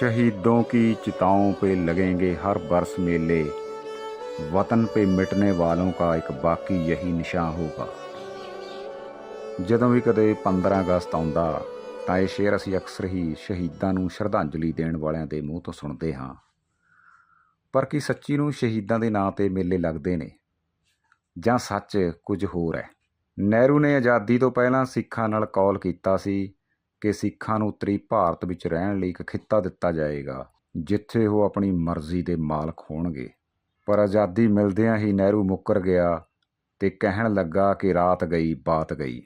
शहीदों की चिताओं पे लगेंगे हर बरस मेले वतन पे मिटने वालों का ਇੱਕ ਬਾਕੀ ਯਹੀ ਨਿਸ਼ਾਨ ਹੋਗਾ ਜਦੋਂ ਵੀ ਕਦੇ 15 ਅਗਸਤ ਆਉਂਦਾ ਤਾਂ ਇਹ ਸ਼ੇਰ ਅਸੀਂ ਅਕਸਰ ਹੀ ਸ਼ਹੀਦਾਂ ਨੂੰ ਸ਼ਰਧਾਂਜਲੀ ਦੇਣ ਵਾਲਿਆਂ ਦੇ ਮੂੰਹ ਤੋਂ ਸੁਣਦੇ ਹਾਂ ਪਰ ਕੀ ਸੱਚੀ ਨੂੰ ਸ਼ਹੀਦਾਂ ਦੇ ਨਾਂ ਤੇ ਮੇਲੇ ਲੱਗਦੇ ਨੇ ਜਾਂ ਸੱਚ ਕੁਝ ਹੋਰ ਹੈ ਨਹਿਰੂ ਨੇ ਆਜ਼ਾਦੀ ਤੋਂ ਪਹਿਲਾਂ ਸਿੱਖਾਂ ਨਾਲ ਕੌਲ ਕੀਤਾ ਸੀ ਕਿ ਸਿੱਖਾਂ ਨੂੰ ਉੱਤਰੀ ਭਾਰਤ ਵਿੱਚ ਰਹਿਣ ਲਈ ਇੱਕ ਖਿੱਤਾ ਦਿੱਤਾ ਜਾਏਗਾ, ਜਿੱਥੇ ਉਹ ਆਪਣੀ ਮਰਜ਼ੀ ਦੇ ਮਾਲਕ ਹੋਣਗੇ। ਪਰ ਆਜ਼ਾਦੀ ਮਿਲਦਿਆਂ ਹੀ ਨਹਿਰੂ ਮੁੱਕਰ ਗਿਆ ਤੇ ਕਹਿਣ ਲੱਗਾ ਕਿ ਰਾਤ ਗਈ, ਬਾਤ ਗਈ।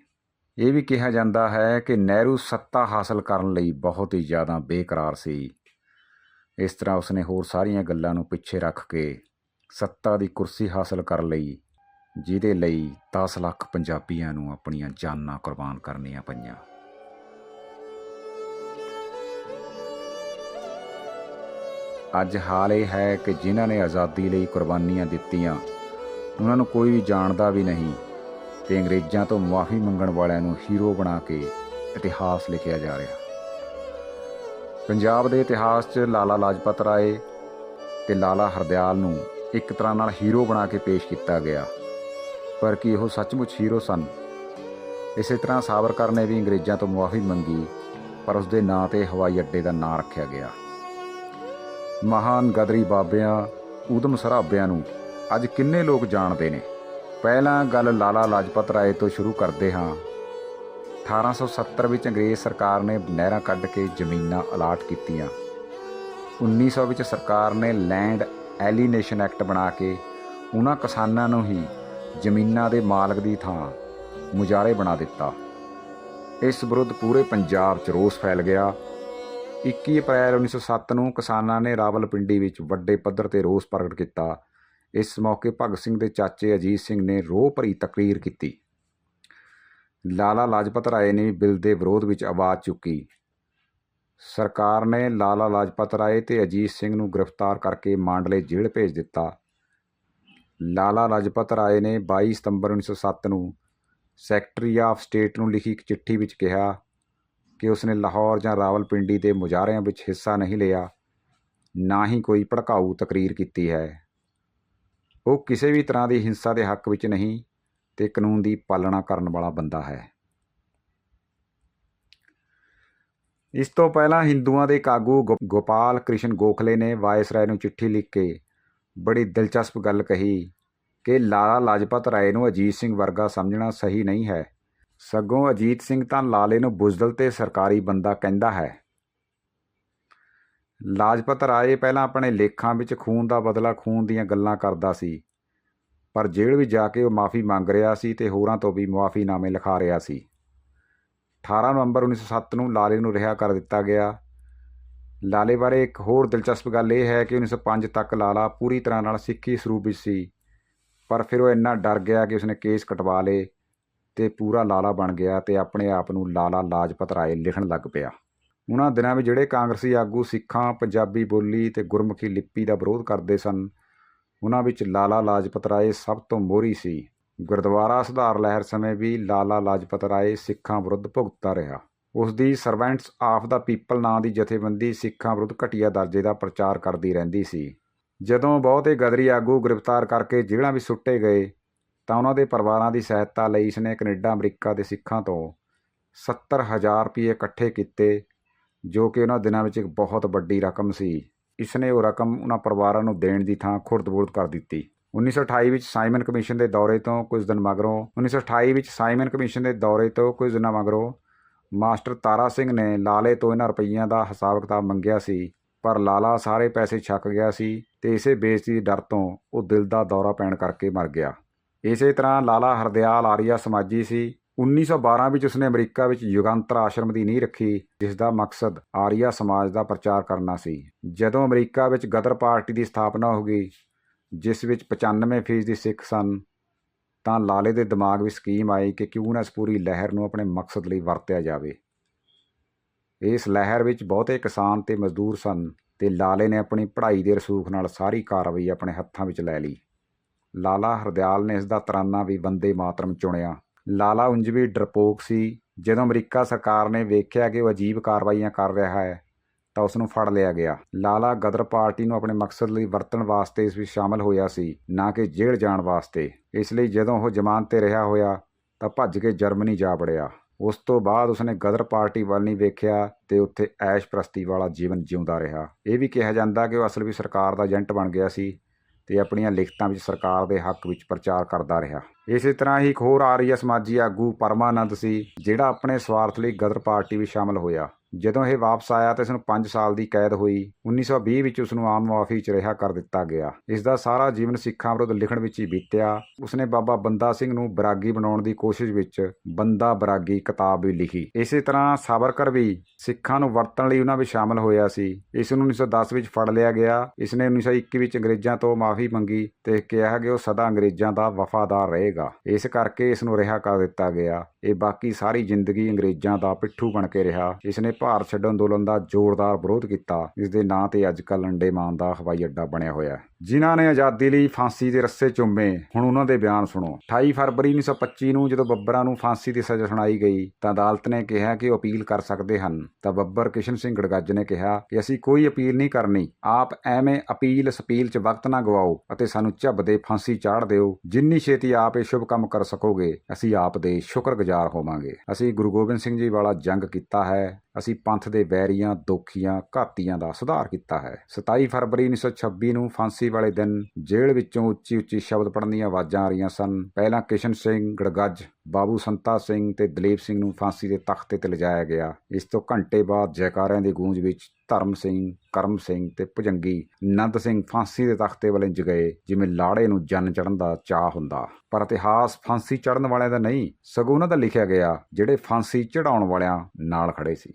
ਇਹ ਵੀ ਕਿਹਾ ਜਾਂਦਾ ਹੈ ਕਿ ਨਹਿਰੂ ਸੱਤਾ ਹਾਸਲ ਕਰਨ ਲਈ ਬਹੁਤ ਹੀ ਜ਼ਿਆਦਾ ਬੇਕਰਾਰ ਸੀ। ਇਸ ਤਰ੍ਹਾਂ ਉਸਨੇ ਹੋਰ ਸਾਰੀਆਂ ਗੱਲਾਂ ਨੂੰ ਪਿੱਛੇ ਰੱਖ ਕੇ ਸੱਤਾ ਦੀ ਕੁਰਸੀ ਹਾਸਲ ਕਰ ਲਈ, ਜਿਹਦੇ ਲਈ 10 ਲੱਖ ਪੰਜਾਬੀਆਂ ਨੂੰ ਆਪਣੀਆਂ ਜਾਨਾਂ ਕੁਰਬਾਨ ਕਰਨੀਆਂ ਪਈਆਂ। ਅੱਜ ਹਾਲ ਇਹ ਹੈ ਕਿ ਜਿਨ੍ਹਾਂ ਨੇ ਆਜ਼ਾਦੀ ਲਈ ਕੁਰਬਾਨੀਆਂ ਦਿੱਤੀਆਂ, ਉਹਨਾਂ ਨੂੰ ਕੋਈ ਵੀ ਜਾਣਦਾ ਵੀ ਨਹੀਂ ਤੇ ਅੰਗਰੇਜ਼ਾਂ ਤੋਂ ਮਾਫੀ ਮੰਗਣ ਵਾਲਿਆਂ ਨੂੰ ਹੀਰੋ ਬਣਾ ਕੇ ਇਤਿਹਾਸ ਲਿਖਿਆ ਜਾ ਰਿਹਾ। ਪੰਜਾਬ ਦੇ ਇਤਿਹਾਸ 'ਚ ਲਾਲਾ ਲਾਜਪਤ ਰਾਏ ਤੇ ਲਾਲਾ ਹਰਦਿਆਲ ਨੂੰ ਇੱਕ ਤਰ੍ਹਾਂ ਨਾਲ ਹੀਰੋ ਬਣਾ ਕੇ ਪੇਸ਼ ਕੀਤਾ ਗਿਆ। ਪਰ ਕੀ ਉਹ ਸੱਚਮੁੱਚ ਹੀਰੋ ਸਨ? ਇਸੇ ਤਰ੍ਹਾਂ ਸਾਵਰਕਰ ਨੇ ਵੀ ਅੰਗਰੇਜ਼ਾਂ ਤੋਂ ਮੁਆਫੀ ਮੰਗੀ, ਪਰ ਉਸ ਦੇ ਨਾਂ ਤੇ ਹਵਾਈ ਅੱਡੇ ਦਾ ਨਾਂ ਰੱਖਿਆ ਗਿਆ। ਮਹਾਨ ਗਦਰੀ ਬਾਬਿਆਂ, ਊਧਮ ਸਰਾਭਿਆਂ ਨੂੰ ਅੱਜ ਕਿੰਨੇ ਲੋਕ ਜਾਣਦੇ ਨੇ? ਪਹਿਲਾਂ ਗੱਲ ਲਾਲਾ ਲਾਜਪਤ ਰਾਏ ਤੋਂ ਸ਼ੁਰੂ ਕਰਦੇ ਹਾਂ। 1870 ਵਿੱਚ ਅੰਗਰੇਜ਼ ਸਰਕਾਰ ਨੇ ਨਹਿਰਾਂ ਕੱਢ ਕੇ ਜ਼ਮੀਨਾਂ ਅਲਾਟ ਕੀਤੀਆਂ। 1900 ਵਿੱਚ ਸਰਕਾਰ ਨੇ ਲੈਂਡ ਐਲੀਨੇਸ਼ਨ ਐਕਟ ਬਣਾ ਕੇ ਉਹਨਾਂ ਕਿਸਾਨਾਂ ਨੂੰ ਹੀ ਜ਼ਮੀਨਾਂ ਦੇ ਮਾਲਕ ਦੀ ਥਾਂ ਮੁਜਾਰੇ ਬਣਾ ਦਿੱਤਾ। ਇਸ ਵਿਰੁੱਧ ਪੂਰੇ ਪੰਜਾਬ 'ਚ ਰੋਸ ਫੈਲ ਗਿਆ। 21 ਅਪ੍ਰੈਲ 1907 ਨੂੰ ਕਿਸਾਨਾਂ ਨੇ ਰਾਵਲਪਿੰਡੀ ਵਿੱਚ ਵੱਡੇ ਪੱਧਰ ਤੇ ਰੋਸ ਪ੍ਰਗਟ ਕੀਤਾ। ਇਸ ਮੌਕੇ ਭਗਤ ਸਿੰਘ ਦੇ ਚਾਚੇ ਅਜੀਤ ਸਿੰਘ ਨੇ ਰੋਹ ਭਰੀ ਤਕਰੀਰ ਕੀਤੀ। ਲਾਲਾ ਲਾਜਪਤ ਰਾਏ ਨੇ ਬਿੱਲ ਦੇ ਵਿਰੋਧ ਵਿੱਚ ਆਵਾਜ਼ ਚੁੱਕੀ। ਸਰਕਾਰ ਨੇ ਲਾਲਾ ਲਾਜਪਤ ਰਾਏ ਤੇ ਅਜੀਤ ਸਿੰਘ ਨੂੰ ਗ੍ਰਿਫਤਾਰ ਕਰਕੇ ਮਾਂਡਲੇ ਜੇਲ੍ਹ ਭੇਜ ਦਿੱਤਾ। ਲਾਲਾ ਲਾਜਪਤ ਰਾਏ ਨੇ 22 ਸਤੰਬਰ 1907 ਨੂੰ ਸੈਕਟਰੀ ਆਫ ਸਟੇਟ ਨੂੰ ਲਿਖੀ ਇੱਕ ਚਿੱਠੀ ਵਿੱਚ ਕਿਹਾ ਕਿ ਉਸਨੇ ਲਾਹੌਰ ਜਾਂ ਰਾਵਲਪਿੰਡੀ ਦੇ ਮੁਜ਼ਾਹਰਿਆਂ ਵਿੱਚ ਹਿੱਸਾ ਨਹੀਂ ਲਿਆ, ਨਾ ਹੀ ਕੋਈ ਭੜਕਾਊ ਤਕਰੀਰ ਕੀਤੀ ਹੈ। ਉਹ ਕਿਸੇ ਵੀ ਤਰ੍ਹਾਂ ਦੀ ਹਿੰਸਾ ਦੇ ਹੱਕ ਵਿੱਚ ਨਹੀਂ ਤੇ ਕਾਨੂੰਨ ਦੀ ਪਾਲਣਾ ਕਰਨ ਵਾਲਾ ਬੰਦਾ ਹੈ। ਇਸ ਤੋਂ ਪਹਿਲਾਂ ਹਿੰਦੂਆਂ ਦੇ ਕਾਗੂ ਗੋ- ਗੋਪਾਲ ਕ੍ਰਿਸ਼ਨ ਗੋਖਲੇ ਨੇ ਵਾਇਸਰਾਏ ਨੂੰ ਚਿੱਠੀ ਲਿਖ ਕੇ ਬੜੀ ਦਿਲਚਸਪ ਗੱਲ ਕਹੀ ਕਿ ਲਾਲਾ ਲਾਜਪਤ ਰਾਏ ਨੂੰ ਅਜੀਤ ਸਿੰਘ ਵਰਗਾ ਸਮਝਣਾ ਸਹੀ ਨਹੀਂ ਹੈ। ਸਗੋਂ ਅਜੀਤ ਸਿੰਘ ਤਾਂ ਲਾਲੇ ਨੂੰ ਬੁਜ਼ਦਲ ਤੇ ਸਰਕਾਰੀ ਬੰਦਾ ਕਹਿੰਦਾ ਹੈ। ਲਾਜਪਤ ਰਾਏ ਪਹਿਲਾਂ ਆਪਣੇ ਲੇਖਾਂ ਵਿੱਚ ਖੂਨ ਦਾ ਬਦਲਾ ਖੂਨ ਦੀਆਂ ਗੱਲਾਂ ਕਰਦਾ ਸੀ, ਪਰ ਜੇਲ੍ਹ ਵਿੱਚ ਜਾ ਕੇ ਉਹ ਮਾਫੀ ਮੰਗ ਰਿਹਾ ਸੀ ਤੇ ਹੋਰਾਂ ਤੋਂ ਵੀ ਮੁਆਫੀਨਾਮੇ ਲਿਖਾ ਰਿਹਾ ਸੀ। 18 ਨਵੰਬਰ 1907 ਨੂੰ ਲਾਲੇ ਨੂੰ ਰਿਹਾ ਕਰ ਦਿੱਤਾ ਗਿਆ। ਲਾਲੇ ਬਾਰੇ ਇੱਕ ਹੋਰ ਦਿਲਚਸਪ ਗੱਲ ਇਹ ਹੈ ਕਿ 1905 ਤੱਕ ਲਾਲਾ ਪੂਰੀ ਤਰ੍ਹਾਂ ਨਾਲ ਸਿੱਖੀ ਸਰੂਪ ਵਿੱਚ ਸੀ, ਪਰ ਫਿਰ ਉਹ ਇੰਨਾ ਡਰ ਗਿਆ ਕਿ ਉਸਨੇ ਕੇਸ ਕਟਵਾ ਲਏ। ਤੇ ਪੂਰਾ ਲਾਲਾ ਬਣ ਗਿਆ ਤੇ ਆਪਣੇ ਆਪ ਨੂੰ ਲਾਲਾ ਲਾਜਪਤ ਰਾਏ ਲਿਖਣ ਲੱਗ ਪਿਆ। ਉਹਨਾਂ ਦਿਨਾਂ ਵਿੱਚ ਜਿਹੜੇ ਕਾਂਗਰਸੀ ਆਗੂ ਸਿੱਖਾਂ, ਪੰਜਾਬੀ ਬੋਲੀ ਤੇ ਗੁਰਮੁਖੀ ਲਿਪੀ ਦਾ ਵਿਰੋਧ ਕਰਦੇ ਸਨ ਉਹਨਾਂ ਵਿੱਚ ਲਾਲਾ ਲਾਜਪਤ ਰਾਏ ਸਭ ਤੋਂ ਮੋਹਰੀ ਸੀ। ਗੁਰਦੁਆਰਾ ਸੁਧਾਰ ਲਹਿਰ ਸਮੇਂ ਵੀ ਲਾਲਾ ਲਾਜਪਤ ਰਾਏ ਸਿੱਖਾਂ ਵਿਰੁੱਧ ਭੁਗਤਦਾ ਰਿਹਾ। ਉਸ ਦੀ ਸਰਵੈਂਟਸ ਆਫ ਦਾ ਪੀਪਲ ਨਾਂ ਦੀ ਜਥੇਬੰਦੀ ਸਿੱਖਾਂ ਵਿਰੁੱਧ ਘਟੀਆ ਦਰਜੇ ਦਾ ਪ੍ਰਚਾਰ ਕਰਦੀ ਰਹਿੰਦੀ ਸੀ। ਜਦੋਂ ਬਹੁਤੇ ਗਦਰੀ ਆਗੂ ਗ੍ਰਿਫਤਾਰ ਕਰਕੇ ਜੇਲ੍ਹਾਂ ਵਿੱਚ ਸੁੱਟੇ ਗਏ ਤਾਂ ਉਹਨਾਂ ਦੇ ਪਰਿਵਾਰਾਂ ਦੀ ਸਹਾਇਤਾ ਲਈ ਇਸਨੇ ਕੈਨੇਡਾ, ਅਮਰੀਕਾ ਦੇ ਸਿੱਖਾਂ ਤੋਂ 70000 ਰੁਪਏ ਇਕੱਠੇ ਕੀਤੇ, ਜੋ ਕਿ ਉਹਨਾਂ ਦਿਨਾਂ ਵਿੱਚ ਇੱਕ ਬਹੁਤ ਵੱਡੀ ਰਕਮ ਸੀ। ਇਸਨੇ ਉਹ ਰਕਮ ਉਹਨਾਂ ਪਰਿਵਾਰਾਂ ਨੂੰ ਦੇਣ ਦੀ ਥਾਂ ਖੁਰਦ-ਬੁਰਦ ਕਰ ਦਿੱਤੀ। 1928 ਵਿੱਚ ਸਾਈਮਨ ਕਮਿਸ਼ਨ ਦੇ ਦੌਰੇ ਤੋਂ ਕੁਝ ਦਿਨ ਮਗਰੋਂ 1928 ਵਿੱਚ ਸਾਈਮਨ ਕਮਿਸ਼ਨ ਦੇ ਦੌਰੇ ਤੋਂ ਕੁਝ ਦਿਨਾਂ ਮਗਰੋਂ ਮਾਸਟਰ ਤਾਰਾ ਸਿੰਘ ਨੇ ਲਾਲੇ ਤੋਂ ਇਹਨਾਂ ਰੁਪਈਆਂ ਦਾ ਹਿਸਾਬ ਕਿਤਾਬ ਮੰਗਿਆ ਸੀ, ਪਰ ਲਾਲਾ ਸਾਰੇ ਪੈਸੇ ਛੱਕ ਗਿਆ ਸੀ ਤੇ ਇਸੇ ਬੇਇੱਜ਼ਤੀ ਦੇ ਡਰ ਤੋਂ ਉਹ ਦਿਲ ਦਾ ਦੌਰਾ ਪੈਣ ਕਰਕੇ ਮਰ ਗਿਆ। ਇਸੇ ਤਰ੍ਹਾਂ ਲਾਲਾ ਹਰਦਿਆਲ ਆਰੀਆ ਸਮਾਜੀ ਸੀ। 1912 ਵਿੱਚ ਉਸਨੇ ਅਮਰੀਕਾ ਵਿੱਚ ਯੁਗਾਂਤਰ ਆਸ਼ਰਮ ਦੀ ਨੀਂਹ ਰੱਖੀ ਜਿਸ ਦਾ ਮਕਸਦ ਆਰੀਆ ਸਮਾਜ ਦਾ ਪ੍ਰਚਾਰ ਕਰਨਾ ਸੀ। ਜਦੋਂ ਅਮਰੀਕਾ ਵਿੱਚ ਗਦਰ ਪਾਰਟੀ ਦੀ ਸਥਾਪਨਾ ਹੋ ਗਈ, ਜਿਸ ਵਿੱਚ 95% ਦੀ ਸਿੱਖ ਸਨ, ਤਾਂ ਲਾਲੇ ਦੇ ਦਿਮਾਗ ਵਿੱਚ ਸਕੀਮ ਆਈ ਕਿ ਕਿਉਂ ਨਾ ਇਸ ਪੂਰੀ ਲਹਿਰ ਨੂੰ ਆਪਣੇ ਮਕਸਦ ਲਈ ਵਰਤਿਆ ਜਾਵੇ। ਇਸ ਲਹਿਰ ਵਿੱਚ ਬਹੁਤੇ ਕਿਸਾਨ ਤੇ ਮਜ਼ਦੂਰ ਸਨ ਤੇ ਲਾਲੇ ਨੇ ਆਪਣੀ ਪੜ੍ਹਾਈ ਦੇ ਰਸੂਖ ਨਾਲ ਸਾਰੀ ਕਾਰਵਾਈ ਆਪਣੇ ਹੱਥਾਂ ਵਿੱਚ ਲੈ ਲਈ। ਲਾਲਾ ਹਰਦਿਆਲ ਨੇ ਇਸ ਦਾ ਤਰਾਨਾ ਵੀ ਵੰਦੇ ਮਾਤਰਮ ਚੁਣਿਆ। ਲਾਲਾ ਉਂਝ ਵੀ ਡਰਪੋਕ ਸੀ। ਜਦੋਂ ਅਮਰੀਕਾ ਸਰਕਾਰ ਨੇ ਵੇਖਿਆ ਕਿ ਉਹ ਅਜੀਬ ਕਾਰਵਾਈਆਂ ਕਰ ਰਿਹਾ ਹੈ, ਤਾਂ ਉਸ ਨੂੰ ਫੜ ਲਿਆ ਗਿਆ। ਲਾਲਾ ਗਦਰ ਪਾਰਟੀ ਨੂੰ ਆਪਣੇ ਮਕਸਦ ਲਈ ਵਰਤਣ ਵਾਸਤੇ ਇਸ ਵਿੱਚ ਸ਼ਾਮਲ ਹੋਇਆ ਸੀ, ਨਾ ਕਿ ਜੇਲ੍ਹ ਜਾਣ ਵਾਸਤੇ। ਇਸ ਲਈ ਜਦੋਂ ਉਹ ਜ਼ਮਾਨਤ ਤੇ ਰਿਹਾ ਹੋਇਆ, ਤਾਂ ਭੱਜ ਕੇ ਜਰਮਨੀ ਜਾ ਵੜਿਆ। ਉਸ ਤੋਂ ਬਾਅਦ ਉਸਨੇ ਗਦਰ ਪਾਰਟੀ ਵੱਲ ਨਹੀਂ ਵੇਖਿਆ ਤੇ ਉੱਥੇ ਐਸ਼ ਪ੍ਰਸਤੀ ਵਾਲਾ ਜੀਵਨ ਜਿਉਂਦਾ ਰਿਹਾ। ਇਹ ਵੀ ਕਿਹਾ ਜਾਂਦਾ ਕਿ ਉਹ ਅਸਲ ਵਿੱਚ ਸਰਕਾਰ ਦਾ ਏਜੰਟ ਬਣ ਗਿਆ ਸੀ। ਤੇ ਆਪਣੀਆਂ ਲਿਖਤਾਂ ਵਿੱਚ ਸਰਕਾਰ ਦੇ ਹੱਕ ਵਿੱਚ ਪ੍ਰਚਾਰ ਕਰਦਾ ਰਿਹਾ। ਇਸੇ ਤਰ੍ਹਾਂ ਹੀ ਇੱਕ ਹੋਰ ਆਰੀਆ ਸਮਾਜੀ ਆਗੂ ਪਰਮਾਨੰਦ ਸੀ, ਜਿਹੜਾ ਆਪਣੇ ਸਵਾਰਥ ਲਈ ਗਦਰ ਪਾਰਟੀ ਵਿੱਚ ਸ਼ਾਮਲ ਹੋਇਆ। ਜਦੋਂ ਇਹ ਵਾਪਸ ਆਇਆ ਤਾਂ ਇਸ ਨੂੰ 5 ਸਾਲ ਦੀ ਕੈਦ ਹੋਈ 1920 ਵਿੱਚ ਉਸ ਨੂੰ ਆਮ ਮੁਆਫੀ 'ਚ ਰਿਹਾ ਕਰ ਦਿੱਤਾ ਗਿਆ। ਇਸ ਦਾ ਸਾਰਾ ਜੀਵਨ ਸਿੱਖਾਂ ਵਿਰੁੱਧ ਲਿਖਣ ਵਿੱਚ ਹੀ ਬੀਤਿਆ। ਉਸਨੇ ਬਾਬਾ ਬੰਦਾ ਸਿੰਘ ਨੂੰ ਬਰਾਗੀ ਬਣਾਉਣ ਦੀ ਕੋਸ਼ਿਸ਼ ਵਿੱਚ ਬੰਦਾ ਬਰਾਗੀ ਕਿਤਾਬ ਵੀ ਲਿਖੀ। ਇਸੇ ਤਰ੍ਹਾਂ ਸਾਵਰਕਰ ਵੀ ਸਿੱਖਾਂ ਨੂੰ ਵਰਤਣ ਲਈ ਉਹਨਾਂ ਵਿੱਚ ਸ਼ਾਮਲ ਹੋਇਆ ਸੀ। ਇਸ ਨੂੰ 1910 ਵਿੱਚ ਫੜ ਲਿਆ ਗਿਆ। ਇਸ ਨੇ 1921 ਵਿੱਚ ਅੰਗਰੇਜ਼ਾਂ ਤੋਂ ਮਾਫੀ ਮੰਗੀ ਤੇ ਕਿਹਾ ਕਿ ਉਹ ਸਦਾ ਅੰਗਰੇਜ਼ਾਂ ਦਾ ਵਫਾਦਾਰ ਰਹੇਗਾ। ਇਸ ਕਰਕੇ ਇਸ ਨੂੰ ਰਿਹਾ ਕਰ ਦਿੱਤਾ ਗਿਆ। ਇਹ ਬਾਕੀ ਸਾਰੀ ਜ਼ਿੰਦਗੀ ਅੰਗਰੇਜ਼ਾਂ ਦਾ ਪਿੱਠੂ ਬਣ ਕੇ ਰਿਹਾ। ਇਸ ਨੇ ਭਾਰਤ ਛੱਡੋ ਅੰਦੋਲਨ ਦਾ ਜ਼ੋਰਦਾਰ ਵਿਰੋਧ ਕੀਤਾ ਇਸ ਦੇ ਨਾਂ ਤੇ ਅੱਜ ਕੱਲ੍ਹ ਅੰਡੇਮਾਨ ਦਾ ਹਵਾਈ ਅੱਡਾ ਬਣਿਆ ਹੋਇਆ ਹੈ। ਜਿਨ੍ਹਾਂ ਨੇ ਆਜ਼ਾਦੀ ਲਈ ਫਾਂਸੀ ਦੇ ਰੱਸੇ ਚੁੰਮੇ, ਹੁਣ ਉਹਨਾਂ ਦੇ ਬਿਆਨ ਸੁਣੋ। 28 ਫਰਵਰੀ 1925 ਨੂੰ ਜਦੋਂ ਬੱਬਰਾਂ ਨੂੰ ਫਾਂਸੀ ਦੀ ਸਜ਼ਾ ਸੁਣਾਈ ਗਈ, ਤਾਂ ਅਦਾਲਤ ਨੇ ਕਿਹਾ ਕਿ ਉਹ ਅਪੀਲ ਕਰ ਸਕਦੇ ਹਨ। ਤਾਂ ਬੱਬਰ ਕਿਸ਼ਨ ਸਿੰਘ ਗੜਗੱਜ ਨੇ ਕਿਹਾ ਕਿ ਅਸੀਂ ਕੋਈ ਅਪੀਲ ਨਹੀਂ ਕਰਨੀ। ਆਪ ਐਵੇਂ ਅਪੀਲ ਸਪੀਲ 'ਚ ਵਕਤ ਨਾ ਗਵਾਓ ਅਤੇ ਸਾਨੂੰ ਝੱਬਦੇ ਫਾਂਸੀ ਚਾੜ ਦਿਓ। ਜਿੰਨੀ ਛੇਤੀ ਆਪ ਇਹ ਸ਼ੁਭ ਕੰਮ ਕਰ ਸਕੋਗੇ, ਅਸੀਂ ਆਪ ਦੇ ਸ਼ੁਕਰਗੁਜ਼ਾਰ ਹੋਵਾਂਗੇ। ਅਸੀਂ ਗੁਰੂ ਗੋਬਿੰਦ ਸਿੰਘ ਜੀ ਵਾਲਾ ਜੰਗ ਕੀਤਾ ਹੈ। ਅਸੀਂ ਪੰਥ ਦੇ ਵੈਰੀਆਂ, ਦੋਖੀਆਂ, ਘਾਤੀਆਂ ਦਾ ਸੁਧਾਰ ਕੀਤਾ ਹੈ। 27 ਫਰਵਰੀ 1926 ਨੂੰ ਫਾਂਸੀ ਵਾਲੇ ਦਿਨ ਜੇਲ੍ਹ ਵਿੱਚੋਂ ਉੱਚੀ ਉੱਚੀ ਸ਼ਬਦ ਪੜਨ ਦੀਆਂ ਆਵਾਜ਼ਾਂ ਆ ਰਹੀਆਂ ਸਨ। ਪਹਿਲਾਂ ਕਿਸ਼ਨ ਸਿੰਘ, ਗੜਗੱਜ, ਬਾਬੂ ਸੰਤਾ ਸਿੰਘ ਤੇ ਦਲੀਪ ਸਿੰਘ ਨੂੰ ਫਾਂਸੀ ਦੇ ਤਖਤੇ ਤੇ ਲਿਜਾਇਆ ਗਿਆ। ਇਸ ਤੋਂ ਘੰਟੇ ਬਾਅਦ ਜੈਕਾਰਿਆਂ ਦੀ ਗੂੰਜ ਵਿੱਚ ਧਰਮ ਸਿੰਘ, ਕਰਮ ਸਿੰਘ ਤੇ ਭੁਜੰਗੀ ਨੰਦ ਸਿੰਘ ਫਾਂਸੀ ਦੇ ਤਖਤੇ ਵੱਲ ਇੰਜ ਗਏ, ਜਿਵੇਂ ਲਾੜੇ ਨੂੰ ਜੰਨ ਚੜਨ ਦਾ ਚਾਹ ਹੁੰਦਾ। ਪਰ ਇਤਿਹਾਸ ਫਾਂਸੀ ਚੜਨ ਵਾਲਿਆਂ ਦਾ ਨਹੀਂ, ਸਗੋਂ ਉਹਨਾਂ ਦਾ ਲਿਖਿਆ ਗਿਆ, ਜਿਹੜੇ ਫਾਂਸੀ ਚੜਾਉਣ ਵਾਲਿਆਂ ਨਾਲ ਖੜੇ ਸੀ।